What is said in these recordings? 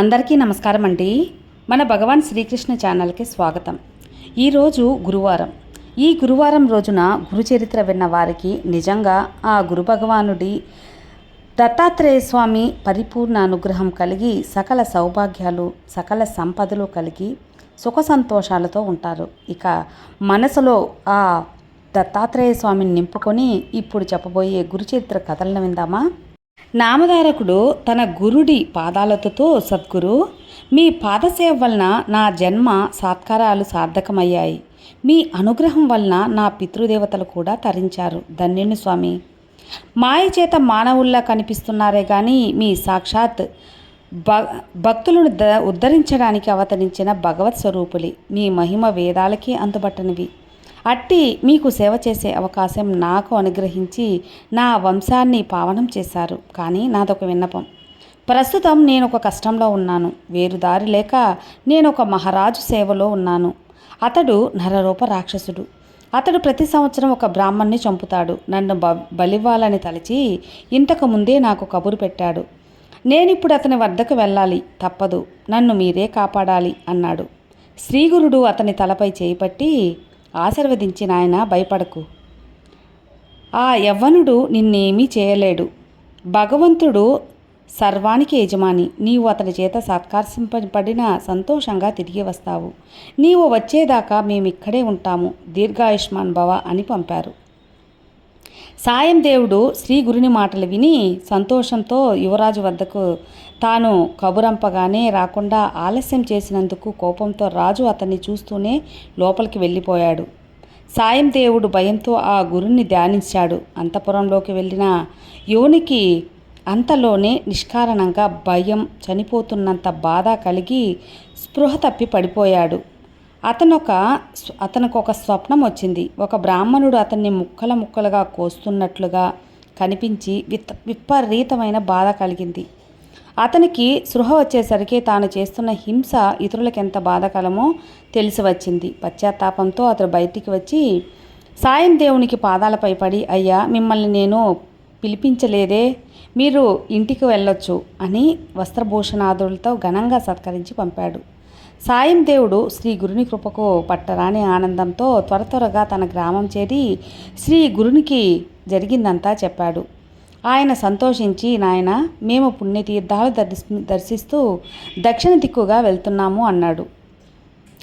అందరికీ నమస్కారం అండి మన భగవాన్ శ్రీకృష్ణ ఛానల్కి స్వాగతం. ఈరోజు గురువారం. ఈ గురువారం రోజున గురుచరిత్ర విన్న వారికి నిజంగా ఆ గురు భగవానుడి దత్తాత్రేయ స్వామి పరిపూర్ణ అనుగ్రహం కలిగి సకల సౌభాగ్యాలు సకల సంపదలు కలిగి సుఖ సంతోషాలతో ఉంటారు. ఇక మనసులో ఆ దత్తాత్రేయ స్వామిని నింపుకొని ఇప్పుడు చెప్పబోయే గురుచరిత్ర కథలను విందామా? నామధారకుడు తన గురుడి పాదాలతో సద్గురు మీ పాదసేవ వలన నా జన్మ సాత్కారాలు సార్థకమయ్యాయి. మీ అనుగ్రహం వలన నా పితృదేవతలు కూడా తరించారు. ధన్యుని స్వామి. మాయ చేత మానవుల్లా కనిపిస్తున్నారే కానీ మీ సాక్షాత్ భ భక్తులను ద ఉద్ధరించడానికి అవతరించిన భగవత్ స్వరూపులి. మీ మహిమ వేదాలకి అందుబట్టనివి. అట్టి మీకు సేవ చేసే అవకాశం నాకు అనుగ్రహించి నా వంశాన్ని పావనం చేశారు. కానీ నాదొక విన్నపం. ప్రస్తుతం నేను ఒక కష్టంలో ఉన్నాను. వేరు దారి లేక నేను ఒక మహారాజు సేవలో ఉన్నాను. అతడు నరరూప రాక్షసుడు. అతడు ప్రతి సంవత్సరం ఒక బ్రాహ్మణ్ణి చంపుతాడు. నన్ను బ బలివ్వాలని తలచి ఇంతకు ముందే నాకు కబురు పెట్టాడు. నేనిప్పుడు అతని వద్దకు వెళ్ళాలి. తప్పదు. నన్ను మీరే కాపాడాలి అన్నాడు. శ్రీగురుడు అతని తలపై చేయిపట్టి ఆశీర్వదించి నాయన భయపడకు. ఆ యవ్వనుడు నిన్నేమీ చేయలేడు. భగవంతుడు సర్వానికి యజమాని. నీవు అతని చేత సత్కారింపబడిన సంతోషంగా తిరిగి వస్తావు. నీవు వచ్చేదాకా మేమిక్కడే ఉంటాము. దీర్ఘాయుష్మాన్ భవ అని పంపారు. సాయం దేవుడు శ్రీ గురుని మాటలు విని సంతోషంతో యువరాజు వద్దకు తాను కబురంపగానే రాకుండా ఆలస్యం చేసినందుకు కోపంతో రాజు అతన్ని చూస్తూనే లోపలికి వెళ్ళిపోయాడు. సాయం దేవుడు భయంతో ఆ గురుణ్ణి ధ్యానించాడు. అంతపురంలోకి వెళ్ళిన యువనికి అంతలోనే నిష్కారణంగా భయం చనిపోతున్నంత బాధ కలిగి స్పృహ తప్పి పడిపోయాడు. అతనొక అతనికి ఒక స్వప్నం వచ్చింది. ఒక బ్రాహ్మణుడు అతన్ని ముక్కల ముక్కలుగా కోస్తున్నట్లుగా కనిపించి విత్ విపరీతమైన బాధ కలిగింది. అతనికి సృహ వచ్చేసరికి తాను చేస్తున్న హింస ఇతరులకు ఎంత బాధకరమో తెలిసి వచ్చింది. పశ్చాత్తాపంతో అతడు బయటికి వచ్చి సాయం దేవునికి పాదాలపై పడి అయ్యా మిమ్మల్ని నేను పిలిపించలేదే మీరు ఇంటికి వెళ్ళొచ్చు అని వస్త్రభూషణాదులతో ఘనంగా సత్కరించి పంపాడు. సాయం దేవుడు శ్రీ గురుని కృపకు పట్టరాని ఆనందంతో త్వర త్వరగా తన గ్రామం చేరి శ్రీ గురునికి జరిగిందంతా చెప్పాడు. ఆయన సంతోషించి నాయన మేము పుణ్యతీర్థాలు దర్శి దర్శిస్తూ దక్షిణ దిక్కుగా వెళ్తున్నాము అన్నాడు.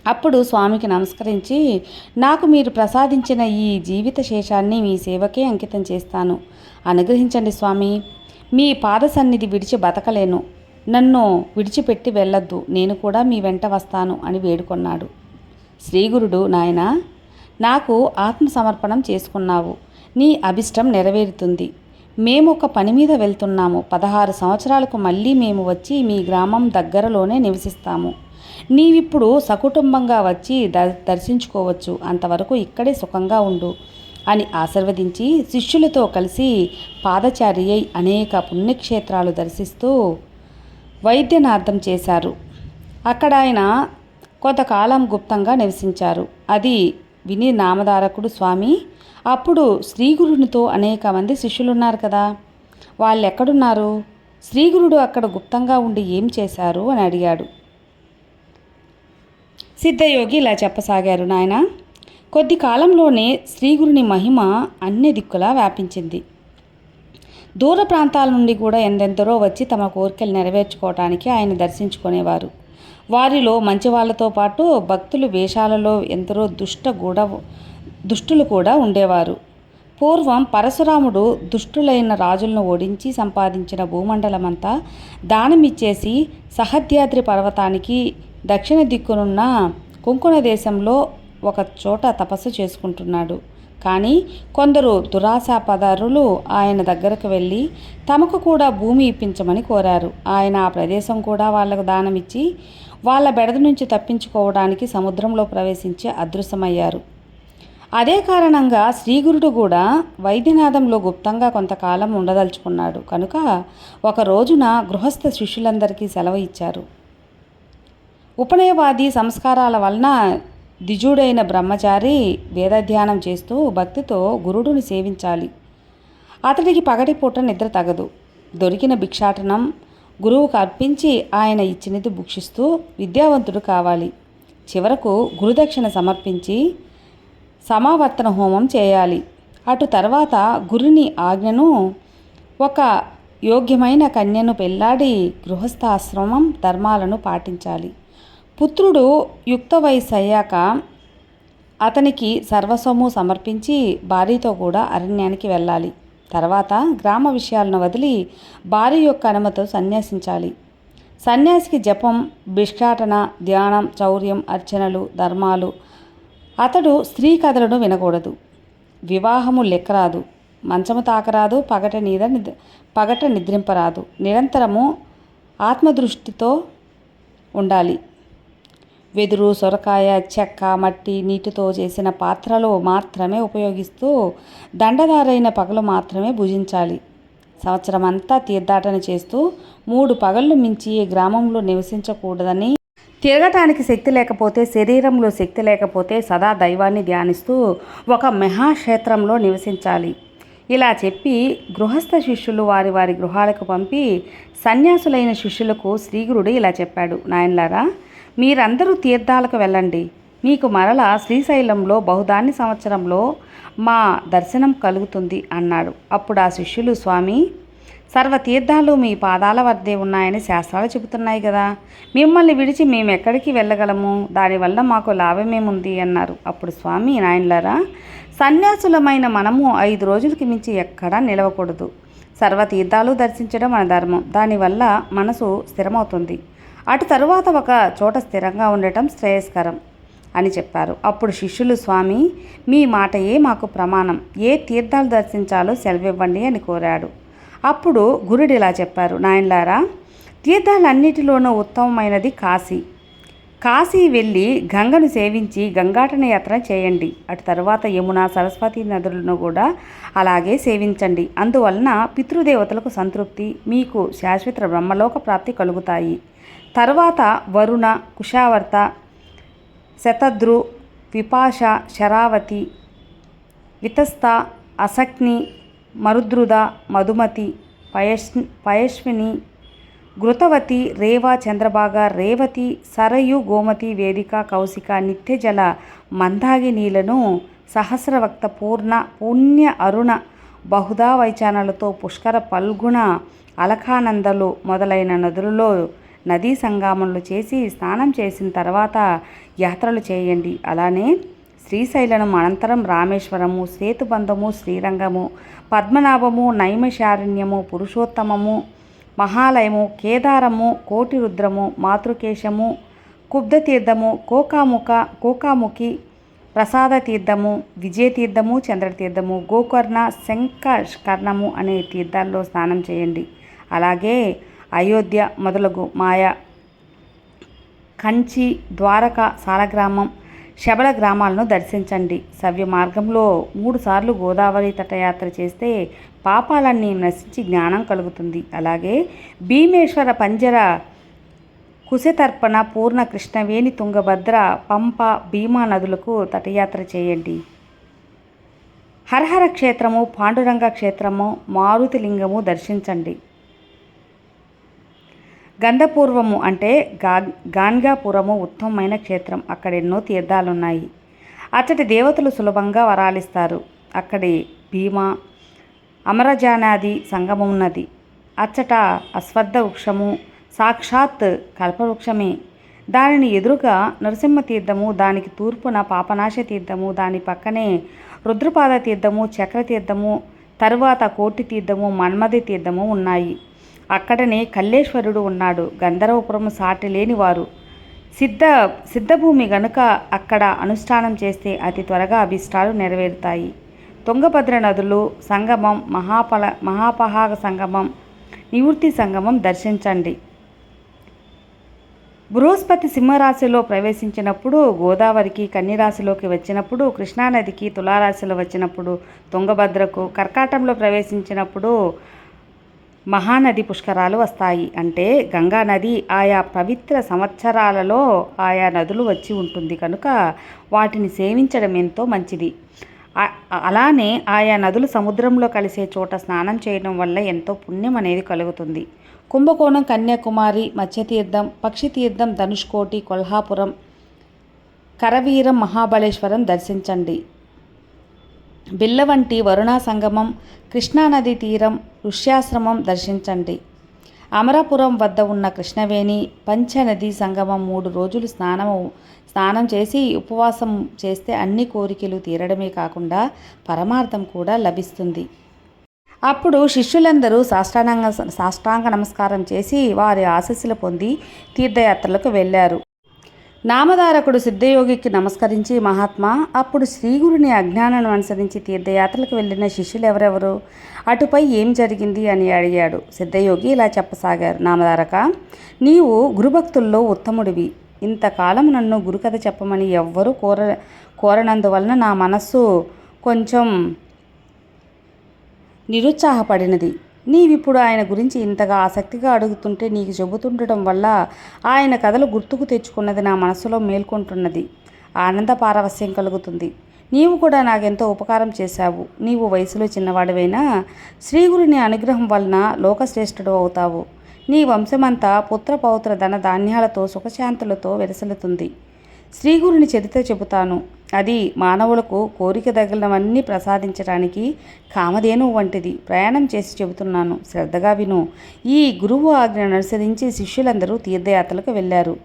అప్పుడు స్వామికి నమస్కరించి నాకు మీరు ప్రసాదించిన ఈ జీవిత శేషాన్ని మీ సేవకే అంకితం చేస్తాను. అనుగ్రహించండి స్వామి. మీ పాద సన్నిధి విడిచి బతకలేను. నన్ను విడిచిపెట్టి వెళ్ళొద్దు నేను కూడా మీ వెంట వస్తాను అని వేడుకొన్నాడు. శ్రీగురుడు నాయన నాకు ఆత్మ సమర్పణం చేసుకున్నావు. నీ అభిష్టం నెరవేరుతుంది. మేము ఒక పని మీద వెళ్తున్నాము. పదహారు సంవత్సరాలకు మళ్ళీ మేము వచ్చి మీ గ్రామం దగ్గరలోనే నివసిస్తాము. నీవిప్పుడు సకుటుంబంగా వచ్చి ద దర్శించుకోవచ్చు. అంతవరకు ఇక్కడే సుఖంగా ఉండు అని ఆశీర్వదించి శిష్యులతో కలిసి పాదచారి అయి అనేక పుణ్యక్షేత్రాలు దర్శిస్తూ వైద్యనార్థం చేశారు. అక్కడ ఆయన కొంతకాలం గుప్తంగా నివసించారు. అది విని నామధారకుడు స్వామి అప్పుడు శ్రీగురునితో అనేక మంది శిష్యులున్నారు కదా. వాళ్ళు ఎక్కడున్నారు శ్రీగురుడు అక్కడ గుప్తంగా ఉండి ఏం చేశారు అని అడిగాడు. సిద్ధయోగి ఇలా చెప్పసాగారు నాయన కొద్ది కాలంలోనే శ్రీగురుని మహిమ అన్ని దిక్కులా వ్యాపించింది. దూర ప్రాంతాల నుండి కూడా ఎంతెంతరో వచ్చి తమ కోరికలు నెరవేర్చుకోవటానికి ఆయన దర్శించుకునేవారు. వారిలో మంచివాళ్ళతో పాటు భక్తులు వేషాలలో ఎందరో దుష్ట గూడ దుష్టులు కూడా ఉండేవారు. పూర్వం పరశురాముడు దుష్టులైన రాజులను ఓడించి సంపాదించిన భూమండలమంతా దానమిచ్చేసి సహద్యాద్రి పర్వతానికి దక్షిణ దిక్కునున్న కుంకుణ దేశంలో ఒక చోట తపస్సు చేసుకుంటున్నాడు. కానీ కొందరు దురాశాపదారులు ఆయన దగ్గరకు వెళ్ళి తమకు కూడా భూమి ఇప్పించమని కోరారు. ఆయన ఆ ప్రదేశం కూడా వాళ్ళకు దానమిచ్చి వాళ్ళ బెడద నుంచి తప్పించుకోవడానికి సముద్రంలో ప్రవేశించి అదృశ్యమయ్యారు. అదే కారణంగా శ్రీగురుడు కూడా వైద్యనాథంలో గుప్తంగా కొంతకాలం ఉండదలుచుకున్నాడు. కనుక ఒక రోజున గృహస్థ శిష్యులందరికీ సెలవు ఇచ్చారు. ఉపనయవాది సంస్కారాల వలన దిజుడైన బ్రహ్మచారి వేదధ్యానం చేస్తూ భక్తితో గురుడుని సేవించాలి. అతడికి పగటిపూట నిద్ర తగదు. దొరికిన భిక్షాటనం గురువుకు అర్పించి ఆయన ఇచ్చినది భుక్షిస్తూ విద్యావంతుడు కావాలి. చివరకు గురుదక్షిణ సమర్పించి సమావర్తన హోమం చేయాలి. అటు తర్వాత గురుని ఆజ్ఞను ఒక యోగ్యమైన కన్యను పెళ్ళాడి గృహస్థాశ్రమం ధర్మాలను పాటించాలి. పుత్రుడు యుక్త వయసు అయ్యాక అతనికి సర్వస్వము సమర్పించి భార్యతో కూడా అరణ్యానికి వెళ్ళాలి. తర్వాత గ్రామ విషయాలను వదిలి భార్య యొక్క అనుమతితో సన్యాసించాలి. సన్యాసికి జపం భిక్షాటన ధ్యానం చౌర్యం అర్చనలు ధర్మాలు. అతడు స్త్రీ కథలను వినకూడదు. వివాహము లెక్కరాదు. మంచము తాకరాదు పగట నీద పగట నిద్రింపరాదు. నిరంతరము ఆత్మదృష్టితో ఉండాలి. వెదురు సొరకాయ చెక్క మట్టి నీటితో చేసిన పాత్రలు మాత్రమే ఉపయోగిస్తూ దండదారైన పగలు మాత్రమే భుజించాలి. సంవత్సరం అంతా తీర్థాటన చేస్తూ మూడు పగళ్ళు మించి ఈ గ్రామంలో నివసించకూడదని తిరగటానికి శక్తి లేకపోతే శరీరంలో శక్తి లేకపోతే సదా దైవాన్ని ధ్యానిస్తూ ఒక మహాక్షేత్రంలో నివసించాలి. ఇలా చెప్పి గృహస్థ శిష్యులు వారి వారి గృహాలకు పంపి సన్యాసులైన శిష్యులకు శ్రీగురుడు ఇలా చెప్పాడు. నాయనలారా మీరందరూ తీర్థాలకు వెళ్ళండి. మీకు మరల శ్రీశైలంలో బహుదాన్ని సంవత్సరంలో మా దర్శనం కలుగుతుంది అన్నాడు. అప్పుడు ఆ శిష్యులు స్వామి సర్వ తీర్థాలు మీ పాదాల వద్దే ఉన్నాయని శాస్త్రాలు చెబుతున్నాయి కదా. మిమ్మల్ని విడిచి మేము ఎక్కడికి వెళ్ళగలము? దానివల్ల మాకు లాభమేముంది? అన్నారు. అప్పుడు స్వామి నాయనలారా సన్యాసులమైన మనము ఐదు రోజులకి మించి ఎక్కడా నిలవకూడదు. సర్వతీర్థాలు దర్శించడం మన ధర్మం. దానివల్ల మనసు స్థిరమవుతుంది. అటు తరువాత ఒక చోట స్థిరంగా ఉండటం శ్రేయస్కరం అని చెప్పారు. అప్పుడు శిష్యులు స్వామి మీ మాటయే మాకు ప్రమాణం. ఏ తీర్థాలు దర్శించాలో సెలవివ్వండి అని కోరాడు. అప్పుడు గురుడు ఇలా చెప్పారు. నాయనలారా తీర్థాలన్నిటిలోనూ ఉత్తమమైనది కాశీ. కాశీ వెళ్ళి గంగను సేవించి గంగాటన యాత్ర చేయండి. అటు తర్వాత యమున సరస్వతి నదులను కూడా అలాగే సేవించండి. అందువలన పితృదేవతలకు సంతృప్తి. మీకు శాశ్వత బ్రహ్మలోక ప్రాప్తి కలుగుతాయి. తర్వాత వరుణ కుషావర్త శతద్రు విపాష శరావతి వితస్త అసక్ని మరుద్రుద మధుమతి పయస్ పయస్విని ఘృతవతి రేవ చంద్రభాగ రేవతి సరయు గోమతి వేదిక కౌశిక నిత్యజల మందాగినీలను సహస్రవక్త పూర్ణ పుణ్య అరుణ బహుదా వైచానలతో పుష్కర పల్గుణ అలకానందలు మొదలైన నదులలో నదీ సంగామంలో చేసి స్నానం చేసిన తర్వాత యాత్రలు చేయండి. అలానే శ్రీశైలం అనంతరం రామేశ్వరము సేతుబంధము శ్రీరంగము పద్మనాభము నైమశారణ్యము పురుషోత్తమము మహాలయము కేదారము కోటి రుద్రము మాతృకేశము కుబ్ధతీర్థము కోకాముఖ కోకాముఖి ప్రసాద తీర్థము విజయతీర్థము చంద్రతీర్థము గోకర్ణ శంకర్ణము అనే తీర్థాల్లో స్నానం చేయండి. అలాగే అయోధ్య మొదలగు మాయా కంచి ద్వారక సాలగ్రామం శబల గ్రామాలను దర్శించండి. సవ్య మార్గంలో మూడుసార్లు గోదావరి తటయాత్ర చేస్తే పాపాలన్నీ నశించి జ్ఞానం కలుగుతుంది. అలాగే భీమేశ్వర పంజర కుశతర్పణ పూర్ణ కృష్ణవేణి తుంగభద్ర పంప భీమా నదులకు తటయాత్ర చేయండి. హరహర క్షేత్రము పాండురంగ క్షేత్రము మారుతిలింగము దర్శించండి. గంధపూర్వము అంటే గా గాన్గాపురము ఉత్తమమైన క్షేత్రం. అక్కడ ఎన్నో తీర్థాలున్నాయి. అచ్చటి దేవతలు సులభంగా వరాలిస్తారు. అక్కడి భీమా అమరజానాది సంగమమున్నది అచ్చట అశ్వద్ధ వృక్షము సాక్షాత్ కల్పవృక్షమే. దానిని ఎదురుగా నరసింహ తీర్థము దానికి తూర్పున పాపనాశ తీర్థము దాని పక్కనే రుద్రపాద తీర్థము చక్ర తీర్థము తరువాత కోటి తీర్థము మన్మథి తీర్థము ఉన్నాయి. అక్కడనే కల్లేశ్వరుడు ఉన్నాడు. గంధర్వపురం సాటి లేనివారు సిద్ధ సిద్ధభూమి గనుక అక్కడ అనుష్ఠానం చేస్తే అతి త్వరగా అభిష్టాలు నెరవేరుతాయి. తుంగభద్ర నదులు సంగమం మహాపల మహాపహాగ సంగమం నివృత్తి సంగమం దర్శించండి. బృహస్పతి సింహరాశిలో ప్రవేశించినప్పుడు గోదావరికి కన్నిరాశిలోకి వచ్చినప్పుడు కృష్ణానదికి తులారాశిలో వచ్చినప్పుడు తుంగభద్రకు కర్కాటంలో ప్రవేశించినప్పుడు మహానది పుష్కరాలు వస్తాయి. అంటే గంగా నది ఆయా పవిత్ర సంవత్సరాలలో ఆయా నదులు వచ్చి ఉంటుంది కనుక వాటిని సేవించడం ఎంతో మంచిది. అలానే ఆయా నదులు సముద్రంలో కలిసే చోట స్నానం చేయడం వల్ల ఎంతో పుణ్యం అనేది కలుగుతుంది. కుంభకోణం కన్యాకుమారి మత్స్యతీర్థం పక్షితీర్థం ధనుష్కోటి కొల్హాపురం కరవీరం మహాబలేశ్వరం దర్శించండి. బిల్లవంటి వరుణా సంగమం కృష్ణానది తీరం ఋష్యాశ్రమం దర్శించండి. అమరాపురం వద్ద ఉన్న కృష్ణవేణి పంచనది సంగమం మూడు రోజులు స్నానము స్నానం చేసి ఉపవాసం చేస్తే అన్ని కోరికలు తీరడమే కాకుండా పరమార్థం కూడా లభిస్తుంది. అప్పుడు శిష్యులందరూ సాష్టాంగ సాష్టాంగ నమస్కారం చేసి వారి ఆశస్సులు పొంది తీర్థయాత్రలకు వెళ్ళారు. నామధారకుడు సిద్ధయోగికి నమస్కరించి మహాత్మా అప్పుడు శ్రీగురుని అజ్ఞానాన్ని అనుసరించి తీర్థయాత్రలకు వెళ్ళిన శిష్యులు ఎవరెవరు? అటుపై ఏం జరిగింది అని అడిగాడు. సిద్ధయోగి ఇలా చెప్పసాగారు. నామధారక నీవు గురుభక్తుల్లో ఉత్తముడివి. ఇంతకాలం నన్ను గురుకథ చెప్పమని ఎవ్వరూ కోర కోరనందువలన నా మనస్సు కొంచెం నిరుత్సాహపడినది. నీవిప్పుడు ఆయన గురించి ఇంతగా ఆసక్తిగా అడుగుతుంటే నీకు చెబుతుండటం వల్ల ఆయన కథలు గుర్తుకు తెచ్చుకున్నది నా మనసులో మేల్కొంటున్నది. ఆనంద పారవస్యం కలుగుతుంది. నీవు కూడా నాకెంతో ఉపకారం చేశావు. నీవు వయసులో చిన్నవాడివైనా శ్రీగురుని అనుగ్రహం వలన లోకశ్రేష్ఠుడు అవుతావు. నీ వంశమంతా పుత్ర పౌత్ర ధన ధాన్యాలతో సుఖశాంతులతో వెలసలుతుంది శ్రీగురుని చరిత్ర చెబుతాను. అది మానవులకు కోరిక తగిలినవన్నీ ప్రసాదించడానికి కామధేను వంటిది. ప్రయాణం చేసి చెబుతున్నాను. శ్రద్ధగా విను. ఈ గురువు ఆజ్ఞను అనుసరించి శిష్యులందరూ తీర్థయాత్రలకు వెళ్ళారు.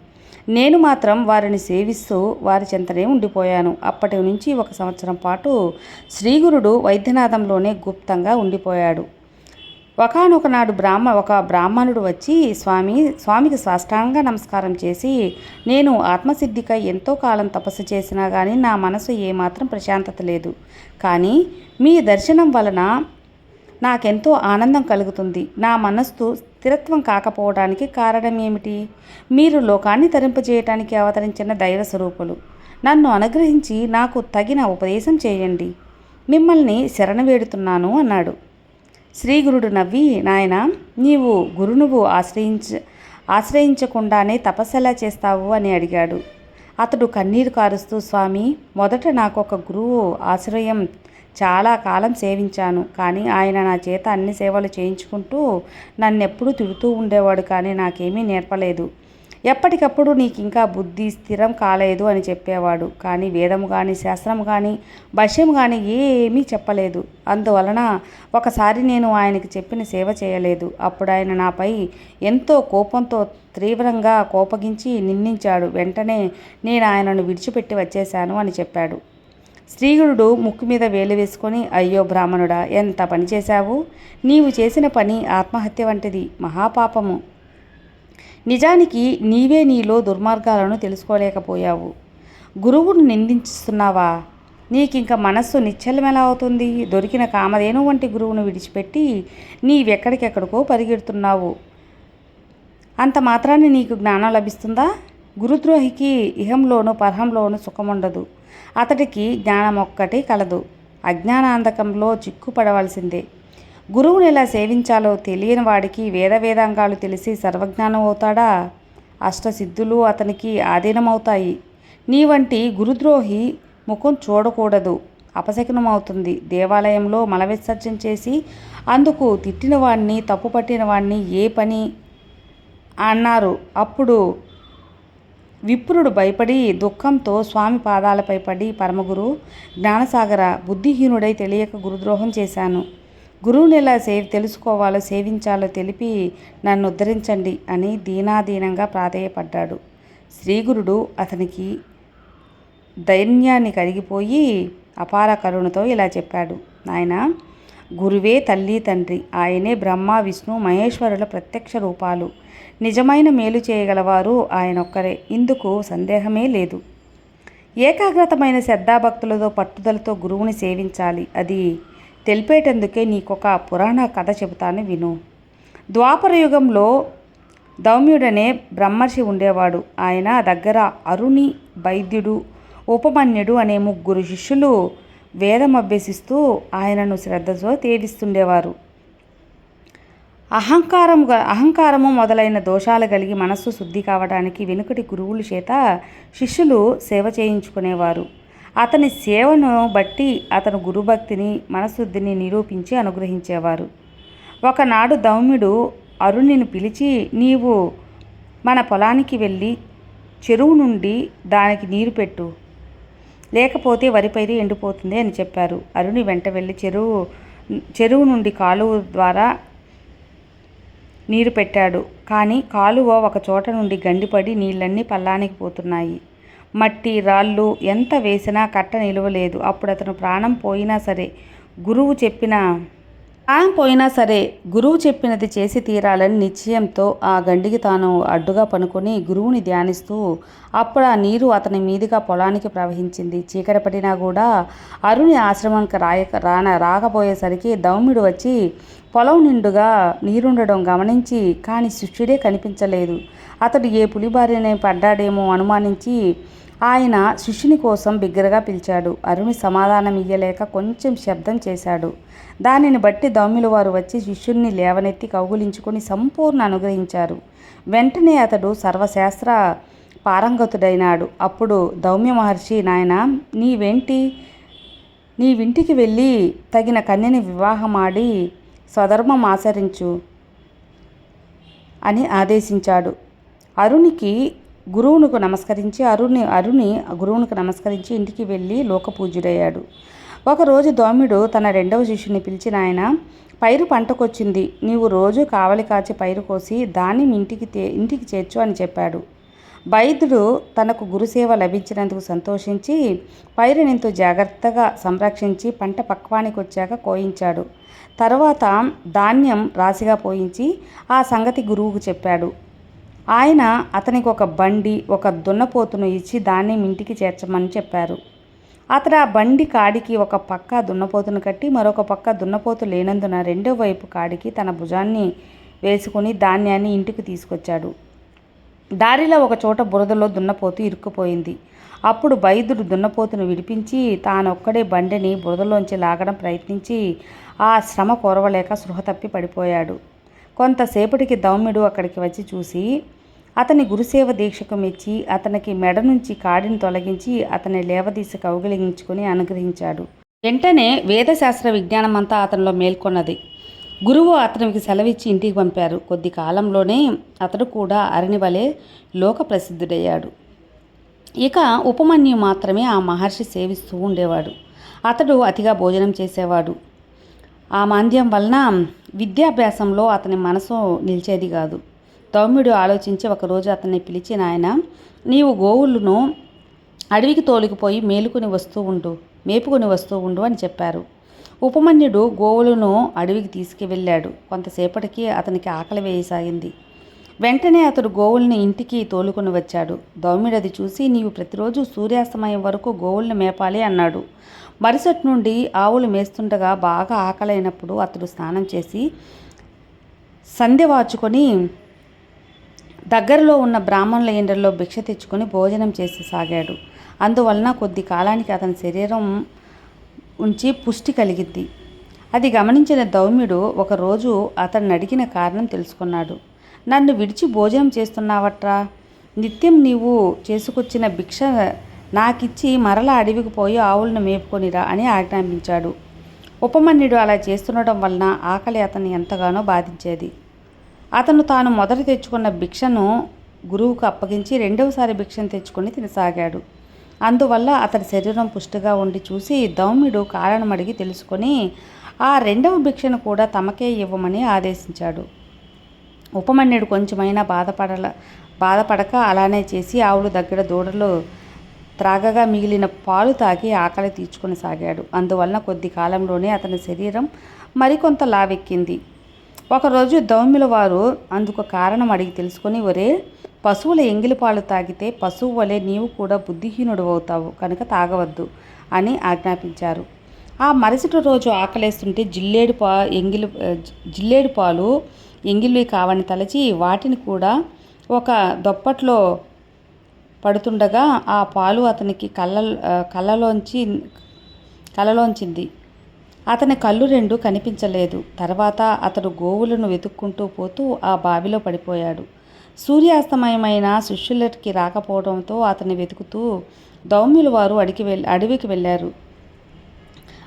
నేను మాత్రం వారిని సేవిస్తూ వారి చెంతనే ఉండిపోయాను. అప్పటి నుంచి ఒక సంవత్సరం పాటు శ్రీగురుడు వైద్యనాథంలోనే గుప్తంగా ఉండిపోయాడు. ఒకనొక నాడు బ్రాహ్మ ఒక బ్రాహ్మణుడు వచ్చి స్వామి స్వామికి సాష్టాంగ నమస్కారం చేసి నేను ఆత్మసిద్ధికై ఎంతో కాలం తపస్సు చేసినా కానీ నా మనసు ఏమాత్రం ప్రశాంతత లేదు. కానీ మీ దర్శనం వలన నాకెంతో ఆనందం కలుగుతుంది. నా మనస్సు స్థిరత్వం కాకపోవడానికి కారణం ఏమిటి మీరు లోకాన్ని తరింపజేయటానికి అవతరించిన దైవ స్వరూపులు. నన్ను అనుగ్రహించి నాకు తగిన ఉపదేశం చేయండి. మిమ్మల్ని శరణ వేడుతున్నాను అన్నాడు. శ్రీగురుడు నవ్వి నాయన నీవు గురునువు ఆశ్రయించ ఆశ్రయించకుండానే తపస్సెలా చేస్తావు? అని అడిగాడు. అతడు కన్నీరు కారుస్తూ స్వామి మొదట నాకు ఒక గురువు ఆశ్రయం చాలా కాలం సేవించాను. కానీ ఆయన నా చేత అన్ని సేవలు చేయించుకుంటూ నన్నెప్పుడూ తిడుతూ ఉండేవాడు. కానీ నాకేమీ నేర్పలేదు. ఎప్పటికప్పుడు నీకు ఇంకా బుద్ధి స్థిరం కాలేదు అని చెప్పేవాడు. కానీ వేదము కానీ శాస్త్రం కానీ భాష్యం కానీ ఏమీ చెప్పలేదు. అందువలన ఒకసారి నేను ఆయనకి చెప్పిన సేవ చేయలేదు. అప్పుడు ఆయన నాపై ఎంతో కోపంతో తీవ్రంగా కోపగించి నిందించాడు. వెంటనే నేను ఆయనను విడిచిపెట్టి వచ్చేశాను అని చెప్పాడు. శ్రీగురుడు ముక్కు మీద వేలు వేసుకొని అయ్యో బ్రాహ్మణుడా ఎంత పని చేశావు? నీవు చేసిన పని ఆత్మహత్య వంటిది. మహాపాపము. నిజానికి నీవే నీలో దుర్మార్గాలను తెలుసుకోలేకపోయావు. గురువును నిందిస్తున్నావా? నీకింక మనస్సు నిశ్చలం ఎలా అవుతుంది? దొరికిన కామధేను వంటి గురువును విడిచిపెట్టి నీవెక్కడికెక్కడికో పరిగెడుతున్నావు. అంత మాత్రాన్ని నీకు జ్ఞానం లభిస్తుందా? గురుద్రోహికి ఇహంలోను పరహంలోను సుఖముండదు. అతడికి జ్ఞానం ఒక్కటే కలదు. అజ్ఞానాంధకంలో చిక్కుపడవలసిందే. గురువుని ఎలా సేవించాలో తెలియని వాడికి వేద వేదాంగాలు తెలిసి సర్వజ్ఞానం అవుతాడా? అష్టసిద్ధులు అతనికి ఆధీనమవుతాయి. నీ వంటి గురుద్రోహి ముఖం చూడకూడదు. అపశకునమవుతుంది. దేవాలయంలో మల విసర్జన చేసి అందుకు తిట్టిన వాణ్ణి తప్పు పట్టిన వాణ్ణి ఏ పని అన్నారు? అప్పుడు విప్రుడు భయపడి దుఃఖంతో స్వామి పాదాలపై పడి పరమగురు జ్ఞానసాగర బుద్ధిహీనుడై తెలియక గురుద్రోహం చేశాను. గురువుని ఎలా సేవ్ తెలుసుకోవాలో సేవించాలో తెలిపి నన్ను ఉద్ధరించండి అని దీనాదీనంగా ప్రాధేయపడ్డాడు. శ్రీగురుడు అతనికి దైన్యాన్ని కరిగిపోయి అపార కరుణతో ఇలా చెప్పాడు. నాయన గురువే తల్లి తండ్రి ఆయనే బ్రహ్మ విష్ణు మహేశ్వరుల ప్రత్యక్ష రూపాలు. నిజమైన మేలు చేయగలవారు ఆయన ఒక్కరే ఇందుకు సందేహమే లేదు. ఏకాగ్రతమైన శ్రద్ధాభక్తులతో పట్టుదలతో గురువుని సేవించాలి. అది తెలిపేటందుకే నీకొక పురాణ కథ చెబుతాను విను. ద్వాపర యుగంలో దౌమ్యుడనే బ్రహ్మర్షి ఉండేవాడు. ఆయన దగ్గర అరుణి వైద్యుడు ఉపమన్యుడు అనే ముగ్గురు శిష్యులు వేదం అభ్యసిస్తూ ఆయనను శ్రద్ధతో తేవిస్తుండేవారు అహంకారం అహంకారము మొదలైన దోషాలు కలిగి మనస్సు శుద్ధి కావడానికి వెనుకటి గురువుల చేత శిష్యులు సేవ చేయించుకునేవారు. అతని సేవను బట్టి అతను గురుభక్తిని మనశుద్ధిని నిరూపించి అనుగ్రహించేవారు. ఒకనాడు దౌమ్యుడు అరుణిని పిలిచి నీవు మన పొలానికి వెళ్ళి చెరువు నుండి దానికి నీరు పెట్టు. లేకపోతే వరి పైరు ఎండిపోతుంది అని చెప్పారు. అరుణి వెంట వెళ్ళి చెరువు చెరువు నుండి కాలువ ద్వారా నీరు పెట్టాడు. కానీ కాలువ ఒక చోట నుండి గండిపడి నీళ్ళన్నీ పల్లానికి పోతున్నాయి. మట్టి రాళ్ళు ఎంత వేసినా కట్ట నిలవలేదు. అప్పుడు అతను ప్రాణం పోయినా సరే గురువు చెప్పిన ప్రాణం పోయినా సరే గురువు చెప్పినది చేసి తీరాలని నిశ్చయంతో ఆ గండికి తాను అడ్డుగా పనుకొని గురువుని ధ్యానిస్తూ అప్పుడు ఆ నీరు అతని మీదుగా పొలానికి ప్రవహించింది. చీకటి పడినా కూడా అరుణి ఆశ్రమానికి రాయక రాన రాకపోయేసరికి దౌమ్యుడు వచ్చి పొలం నిండుగా నీరుండడం గమనించి కానీ శిష్యుడే కనిపించలేదు. అతడు ఏ పులిబారినే పడ్డాడేమో అనుమానించి ఆయన శిష్యుని కోసం బిగ్గరగా పిలిచాడు. అరుణి సమాధానం ఇయ్యలేక కొంచెం శబ్దం చేశాడు. దానిని బట్టి దౌమ్యుల వారు వచ్చి శిష్యుణ్ణి లేవనెత్తి కౌగులించుకొని సంపూర్ణ అనుగ్రహించారు. వెంటనే అతడు సర్వశాస్త్ర పారంగతుడైనాడు. అప్పుడు దౌమ్య మహర్షి నాయన నీవేంటి? నీవింటికి వెళ్ళి తగిన కన్యని వివాహమాడి స్వధర్మం ఆచరించు అని ఆదేశించాడు. అరుణికి గురువునకు నమస్కరించి అరుణి అరుణి గురువునికి నమస్కరించి ఇంటికి వెళ్ళి లోకపూజ్యుడయ్యాడు. ఒకరోజు దోమిడు తన రెండవ శిష్యుని పిలిచి నాయన పైరు పంటకొచ్చింది. నీవు రోజు కావలి కాచి పైరు కోసి దాన్ని ఇంటికి తే ఇంటికి చేర్చు అని చెప్పాడు. వైద్యుడు తనకు గురుసేవ లభించినందుకు సంతోషించి పైరునింతో జాగ్రత్తగా సంరక్షించి పంట పక్వానికి వచ్చాక కోయించాడు. తర్వాత ధాన్యం రాశిగా పోయించి ఆ సంగతి గురువుకు చెప్పాడు. ఆయన అతనికి ఒక బండి ఒక దున్నపోతును ఇచ్చి దాన్ని ఇంటికి చేర్చమని చెప్పారు. అతడు ఆ బండి కాడికి ఒక పక్క దున్నపోతును కట్టి మరొక పక్క దున్నపోతు లేనందున రెండో వైపు కాడికి తన భుజాన్ని వేసుకుని ధాన్యాన్ని ఇంటికి తీసుకొచ్చాడు. దారిలో ఒక చోట బురదలో దున్నపోతు ఇరుక్కుపోయింది. అప్పుడు వైద్యుడు దున్నపోతును విడిపించి తానొక్కడే బండిని బురదలోంచి లాగడం ప్రయత్నించి ఆ శ్రమ కోరవలేక సృహ తప్పి పడిపోయాడు. కొంతసేపటికి దౌమ్యుడు అక్కడికి వచ్చి చూసి అతని గురుసేవ దీక్షకు మెచ్చి అతనికి మెడ నుంచి కాడిని తొలగించి అతని లేవదీసి కౌగిలించుకుని అనుగ్రహించాడు. వెంటనే వేదశాస్త్ర విజ్ఞానమంతా అతనిలో మేల్కొన్నది. గురువు అతనికి సెలవిచ్చి ఇంటికి పంపారు. కొద్ది కాలంలోనే అతడు కూడా అరణి వలె లోక ప్రసిద్ధుడయ్యాడు. ఇక ఉపమన్యు మాత్రమే ఆ మహర్షి సేవిస్తూ ఉండేవాడు. అతడు అతిగా భోజనం చేసేవాడు. ఆ మాంద్యం వలన విద్యాభ్యాసంలో అతని మనసు నిలిచేది కాదు. తమ్ముడు ఆలోచించి ఒకరోజు అతన్ని పిలిచి నాయన నీవు గోవులను అడవికి తోలుకుపోయి మేలుకొని వస్తూ ఉండు మేపుకొని వస్తూ ఉండు అని చెప్పారు. ఉపమన్యుడు గోవులను అడవికి తీసుకువెళ్ళాడు. కొంతసేపటికి అతనికి ఆకలి వేయసాగింది. వెంటనే అతడు గోవుల్ని ఇంటికి తోలుకొని వచ్చాడు. దౌమ్యుడు అది చూసి నీవు ప్రతిరోజు సూర్యాస్తమయం వరకు గోవుల్ని మేపాలి అన్నాడు. మరుసటి నుండి ఆవులు మేస్తుండగా బాగా ఆకలైనప్పుడు అతడు స్నానం చేసి సంధ్య వాచుకొని దగ్గరలో ఉన్న బ్రాహ్మణుల ఇండ్లలో భిక్ష తెచ్చుకొని భోజనం చేసి సాగాడు. అందువలన కొద్ది కాలానికి అతని శరీరం ఉంచి పుష్టి కలిగింది అది గమనించిన దౌమ్యుడు ఒకరోజు అతన్ని అడిగిన కారణం తెలుసుకున్నాడు. నన్ను విడిచి భోజనం చేస్తున్నావట్రా? నిత్యం నీవు చేసుకొచ్చిన భిక్ష నాకిచ్చి మరల అడవికి పోయి ఆవులను మేపుకొనిరా అని ఆజ్ఞాపించాడు. ఉపమన్యుడు అలా చేస్తుండటం వలన ఆకలి అతన్ని ఎంతగానో బాధించేది. అతను తాను మొదట తెచ్చుకున్న భిక్షను గురువుకు అప్పగించి రెండవసారి భిక్షను తెచ్చుకొని తినసాగాడు. అందువల్ల అతని శరీరం పుష్టిగా ఉండి చూసి దౌమ్యుడు కారణం అడిగి తెలుసుకొని ఆ రెండవ భిక్షను కూడా తమకే ఇవ్వమని ఆదేశించాడు. ఉపమన్యుడు కొంచెమైనా బాధపడల బాధపడక అలానే చేసి ఆవులు దగ్గర దూడలు త్రాగగా మిగిలిన పాలు తాగి ఆకలి తీర్చుకొని సాగాడు. అందువలన కొద్ది కాలంలోనే అతని శరీరం మరికొంత లావెక్కింది. ఒకరోజు దౌమ్యుల వారు అందుకు కారణం అడిగి తెలుసుకొని ఒరే పశువుల ఎంగిలి పాలు తాగితే పశువు వలె నీవు కూడా బుద్ధిహీనుడు అవుతావు కనుక తాగవద్దు అని ఆజ్ఞాపించారు. ఆ మరుసటి రోజు ఆకలేస్తుంటే జిల్లేడు పా ఎంగిలి జిల్లేడు పాలు ఎంగిలి కావని తలచి వాటిని కూడా ఒక దొప్పట్లో పడుతుండగా ఆ పాలు అతనికి కళ్ళ కళ్ళలోంచి కళ్ళలోంచింది. అతని కళ్ళు రెండు కనిపించలేదు. తర్వాత అతడు గోవులను వెతుక్కుంటూ పోతూ ఆ బావిలో పడిపోయాడు. సూర్యాస్తమయమైన శిష్యులకి రాకపోవడంతో అతన్ని వెతుకుతూ దౌమ్యుల వారు అడిగి వెళ్ళి అడవికి వెళ్ళారు.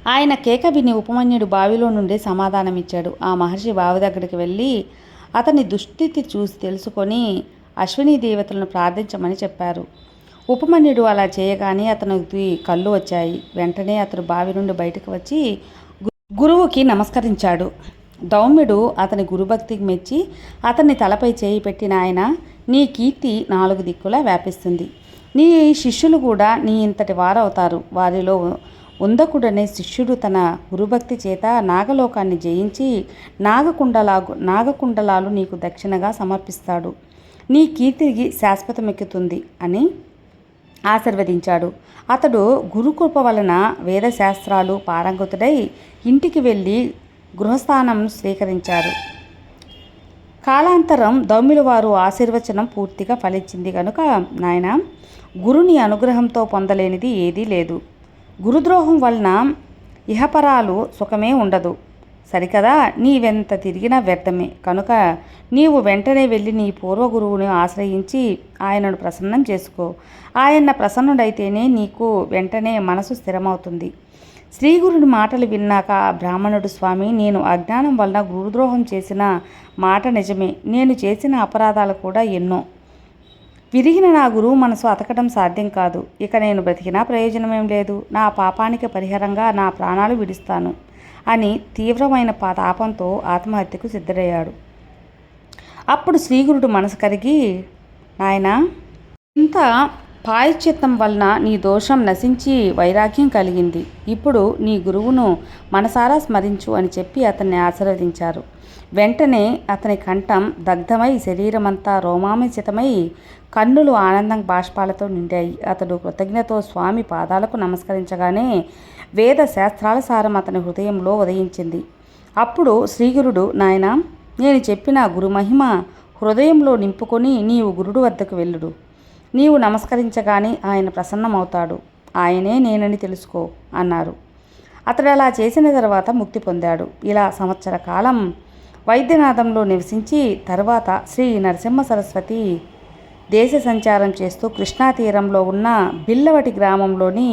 ఆయన కేక విని ఉపమన్యుడు బావిలో నుండి సమాధానమిచ్చాడు. ఆ మహర్షి బావి దగ్గరికి వెళ్ళి అతని దుస్థితి చూసి తెలుసుకొని అశ్విని దేవతలను ప్రార్థించమని చెప్పారు. ఉపమన్యుడు అలా చేయగానే అతనికి కళ్ళు వచ్చాయి. వెంటనే అతను బావి నుండి బయటకు వచ్చి గురువుకి నమస్కరించాడు. దౌమ్యుడు అతని గురుభక్తికి మెచ్చి అతన్ని తలపై చేయి పెట్టిన ఆయన నీ కీర్తి నాలుగు దిక్కులా వ్యాపిస్తుంది. నీ శిష్యులు కూడా నీ ఇంతటి వారవుతారు. వారిలో ఉందకుడనే శిష్యుడు తన గురుభక్తి చేత నాగలోకాన్ని జయించి నాగకుండలాగు నాగకుండలాలు నీకు దక్షిణగా సమర్పిస్తాడు. నీ కీర్తికి శాశ్వతమెక్కుతుంది అని ఆశీర్వదించాడు. అతడు గురుకృప వలన వేదశాస్త్రాలు పారంగతుడై ఇంటికి వెళ్ళి గృహస్థానం స్వీకరించారు కాలాంతరం దౌమిల వారు ఆశీర్వచనం పూర్తిగా ఫలించింది కనుక నాయన గురుని అనుగ్రహంతో పొందలేనిది ఏదీ లేదు. గురుద్రోహం వలన ఇహపరాలు సుఖమే ఉండదు. సరికదా? నీవెంత తిరిగినా వ్యర్థమే. కనుక నీవు వెంటనే వెళ్ళి నీ పూర్వ గురువుని ఆశ్రయించి ఆయనను ప్రసన్నం చేసుకో. ఆయన ప్రసన్నుడైతేనే నీకు వెంటనే మనసు స్థిరమవుతుంది. శ్రీగురుని మాటలు విన్నాక ఆ బ్రాహ్మణుడు స్వామి నేను అజ్ఞానం వలన గురుద్రోహం చేసిన మాట నిజమే. నేను చేసిన అపరాధాలు కూడా ఎన్నో. విరిగిన నా గురువు మనసు అతకడం సాధ్యం కాదు. ఇక నేను బ్రతికినా ప్రయోజనమేం లేదు. నా పాపానికి పరిహారంగా నా ప్రాణాలు విడుస్తాను. అని తీవ్రమైన పాతాపంతో ఆత్మహత్యకు సిద్ధరయ్యాడు అప్పుడు శ్రీగురుడు మనసు కరిగి నాయనా ఇంత పాయచిత్తం వలన నీ దోషం నశించి వైరాగ్యం కలిగింది. ఇప్పుడు నీ గురువును మనసారా స్మరించు అని చెప్పి అతన్ని ఆశీర్వదించారు. వెంటనే అతని కంఠం దగ్ధమై శరీరమంతా రోమాంచితమై కన్నులు ఆనందం బాష్పాలతో నిండాయి. అతడు కృతజ్ఞతో స్వామి పాదాలకు నమస్కరించగానే వేద శాస్త్రాల సారం అతని హృదయంలో ఉదయించింది. అప్పుడు శ్రీగురుడు నాయన నేను చెప్పిన గురుమహిమ హృదయంలో నింపుకొని నీవు గురుడు వద్దకు వెళ్ళుడు. నీవు నమస్కరించగానే ఆయన ప్రసన్నమవుతాడు. ఆయనే నేనని తెలుసుకో అన్నారు. అతడు అలా చేసిన తర్వాత ముక్తి పొందాడు. ఇలా సంవత్సర కాలం వైద్యనాథంలో నివసించి తర్వాత శ్రీ నరసింహ సరస్వతి దేశ సంచారం చేస్తూ కృష్ణా తీరంలో ఉన్న బిల్లవటి గ్రామంలోని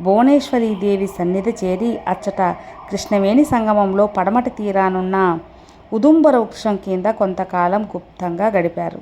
భువనేశ్వరీదేవి సన్నిధి చేరి అచ్చట కృష్ణవేణి సంగమంలో పడమటి తీరానున్న ఉదుంబర వృక్షం కింద కొంతకాలం గుప్తంగా గడిపారు.